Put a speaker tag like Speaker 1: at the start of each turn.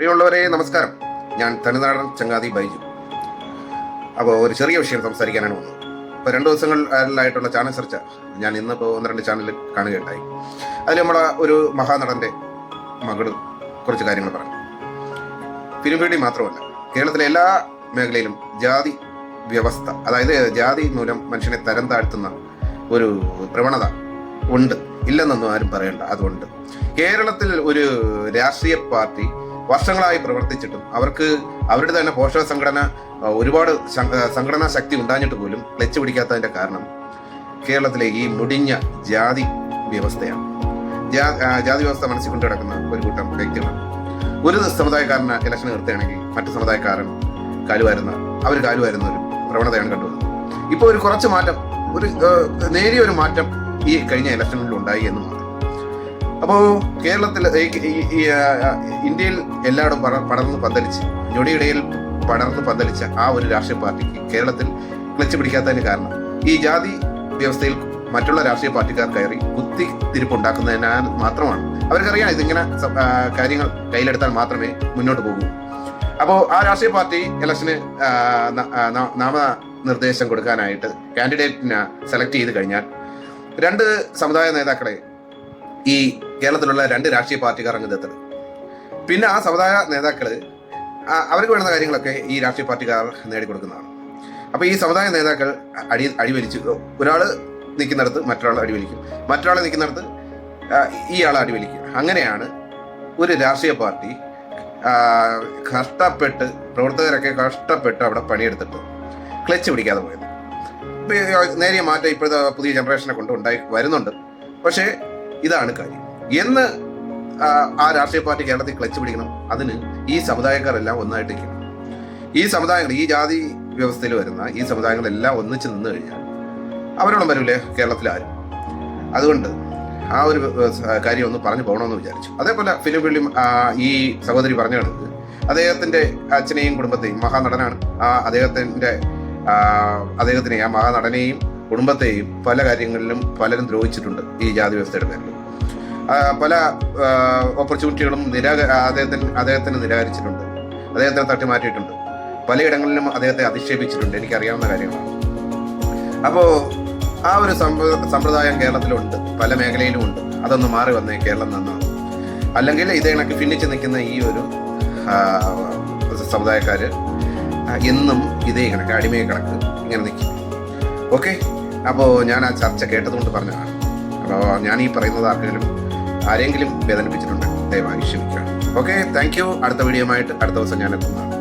Speaker 1: പ്രിയമുള്ളവരെ നമസ്കാരം. ഞാൻ തനിനാടൻ ചങ്ങാതി ബൈജു. അപ്പോൾ ഒരു ചെറിയ വിഷയം സംസാരിക്കാനാണ് വന്നത്. ഇപ്പോൾ രണ്ട് ദിവസങ്ങളിലായിട്ടുള്ള ചാനൽ ചർച്ച ഞാൻ ഇന്നിപ്പോൾ ഒന്ന് രണ്ട് ചാനലിൽ കാണുകയുണ്ടായി. അതിൽ നമ്മളെ ഒരു മഹാനടന്റെ മകൾ കുറച്ച് കാര്യങ്ങൾ പറഞ്ഞു. ഫിലിം ഫീൽഡിൽ മാത്രമല്ല കേരളത്തിലെ എല്ലാ മേഖലയിലും ജാതി വ്യവസ്ഥ അതായത് ജാതി മൂലം മനുഷ്യനെ തരം താഴ്ത്തുന്ന ഒരു പ്രവണത ഉണ്ട്. ഇല്ലെന്നൊന്നും ആരും പറയണ്ട അതുകൊണ്ട് കേരളത്തിൽ ഒരു രാഷ്ട്രീയ പാർട്ടി വർഷങ്ങളായി പ്രവർത്തിച്ചിട്ടും അവർക്ക് അവരുടെ തന്നെ പോഷക സംഘടന ഒരുപാട് സംഘടനാ ശക്തി ഉണ്ടാഞ്ഞിട്ട് പോലും ക്ലച്ച് പിടിക്കാത്തതിന്റെ കാരണം കേരളത്തിലെ ഈ മുടിഞ്ഞ ജാതി വ്യവസ്ഥയാണ്. ജാതി വ്യവസ്ഥ മനസ്സിൽ കൊണ്ടു കിടക്കുന്ന ഒരു കൂട്ടം വ്യക്തികളാണ്. ഒരു സമുദായക്കാരന് ഇലക്ഷൻ നിർത്തുകയാണെങ്കിൽ മറ്റു സമുദായക്കാരൻ കാലുവാരുന്ന അവർ കാലുവാരുന്ന ഒരു പ്രവണതയാണ് കണ്ടുവരുന്നത് ഇപ്പോൾ ഒരു കുറച്ച് മാറ്റം ഒരു നേരിയ ഒരു മാറ്റം ഈ കഴിഞ്ഞ ഇലക്ഷനിൽ ഉണ്ടായി എന്ന് മാത്രം അപ്പോൾ കേരളത്തിൽ ഇന്ത്യയിൽ എല്ലായിടും പട- പടർന്ന് പന്തലിച്ച് ഞൊടിയിടയിൽ പടർന്ന് പന്തലിച്ച ആ ഒരു രാഷ്ട്രീയ പാർട്ടിക്ക് കേരളത്തിൽ ക്ലച്ച് പിടിക്കാത്തതിന് കാരണം ഈ ജാതി വ്യവസ്ഥയിൽ മറ്റുള്ള രാഷ്ട്രീയ പാർട്ടിക്കാർ കയറി കുത്തി തിരിപ്പുണ്ടാക്കുന്നതിനാൽ മാത്രമാണ്. അവർക്കറിയാം ഇതിങ്ങനെ കാര്യങ്ങൾ കയ്യിലെടുത്താൽ മാത്രമേ മുന്നോട്ട് പോകൂ. അപ്പോൾ ആ രാഷ്ട്രീയ പാർട്ടി ഇലക്ഷന് നാമ നിർദ്ദേശം നാമനിർദ്ദേശം കൊടുക്കാനായിട്ട് കാൻഡിഡേറ്റിനെ സെലക്ട് ചെയ്ത് കഴിഞ്ഞാൽ രണ്ട് സമുദായ നേതാക്കളെ ഈ കേരളത്തിലുള്ള രണ്ട് രാഷ്ട്രീയ പാർട്ടിക്കാർ ദത്തെടുക്കും പിന്നെ ആ സമുദായ നേതാക്കൾ അവർക്ക് വേണ്ടുന്ന കാര്യങ്ങളൊക്കെ ഈ രാഷ്ട്രീയ പാർട്ടിക്കാർ നേടിക്കൊടുക്കുന്നതാണ്. അപ്പോൾ ഈ സമുദായ നേതാക്കൾ അടി അടിവലിച്ചു ഒരാൾ നിൽക്കുന്നിടത്ത് മറ്റൊരാൾ അടിവലിക്കും മറ്റൊരാൾ നിൽക്കുന്നിടത്ത് ആൾ അടിവലിക്കും അങ്ങനെയാണ് ഒരു രാഷ്ട്രീയ പാർട്ടി കഷ്ടപ്പെട്ട് പ്രവർത്തകരൊക്കെ കഷ്ടപ്പെട്ട് അവിടെ പണിയെടുത്തിട്ട് ക്ലച്ച് പിടിക്കാതെ പോയത്. നേരിയ മാറ്റം ഇപ്പോഴത്തെ പുതിയ ജനറേഷനെ കൊണ്ട് ഉണ്ടായി വരുന്നുണ്ട്. പക്ഷേ ഇതാണ് കാര്യം. എന്ന് ആ, രാഷ്ട്രീയ പാർട്ടി കേരളത്തിൽ ക്ലച്ച് പിടിക്കണം അതിന് ഈ സമുദായക്കാരെല്ലാം ഒന്നായിട്ട് നിൽക്കണം ഈ സമുദായങ്ങൾ ഈ ജാതി വ്യവസ്ഥയിൽ വരുന്ന ഈ സമുദായങ്ങളെല്ലാം ഒന്നിച്ച് നിന്ന് കഴിഞ്ഞാൽ അവരോളം വരൂലേ കേരളത്തിൽ ആരും? അതുകൊണ്ട് ആ ഒരു കാര്യം ഒന്ന് പറഞ്ഞു പോകണമെന്ന് വിചാരിച്ചു. അതേപോലെ ഫിലിം ഫിലിം ഈ സഹോദരി പറഞ്ഞു കണക്ക് അദ്ദേഹത്തിന്റെ അച്ഛനെയും കുടുംബത്തെയും മഹാനടനാണ്. ആ അദ്ദേഹത്തിന്റെ അദ്ദേഹത്തിനെ ആ മഹാനടനെയും കുടുംബത്തെയും പല കാര്യങ്ങളിലും പലരും ദ്രോഹിച്ചിട്ടുണ്ട് ഈ ജാതി വ്യവസ്ഥയുടെ പേരിൽ. പല ഓപ്പർച്യൂണിറ്റികളും നിരാക അദ്ദേഹത്തിന് അദ്ദേഹത്തിന് നിരാകരിച്ചിട്ടുണ്ട്. അദ്ദേഹത്തെ തട്ടിമാറ്റിയിട്ടുണ്ട് പലയിടങ്ങളിലും അദ്ദേഹത്തെ അധിക്ഷേപിച്ചിട്ടുണ്ട്. എനിക്കറിയാവുന്ന കാര്യങ്ങളാണ് അപ്പോൾ ആ ഒരു സമ്പ്ര- സമ്പ്രദായം കേരളത്തിലുണ്ട്. പല മേഖലയിലും ഉണ്ട്. അതൊന്ന് മാറി വന്നേ കേരളം നന്നാണ് അല്ലെങ്കിൽ ഇതേ കണക്ക് ഭിന്നിച്ച് നിൽക്കുന്ന ഈ ഒരു സമുദായക്കാർ എന്നും ഇതേ കണക്ക് അടിമയെ കണക്ക് ഇങ്ങനെ നിൽക്കും. ഓക്കെ? അപ്പോൾ ഞാൻ ആ ചർച്ച കേട്ടതുകൊണ്ട് പറഞ്ഞതാണ്. അപ്പോൾ ഞാൻ ഈ പറയുന്നത് ആർക്കെങ്കിലും ആരെങ്കിലും വേദനിപ്പിച്ചിട്ടുണ്ടെങ്കിൽ ദയവായി ക്ഷമിക്കുക. ഓക്കെ താങ്ക് യു അടുത്ത വീഡിയോ ആയിട്ട് അടുത്ത ദിവസം ഞാൻ എത്തുന്നതാണ്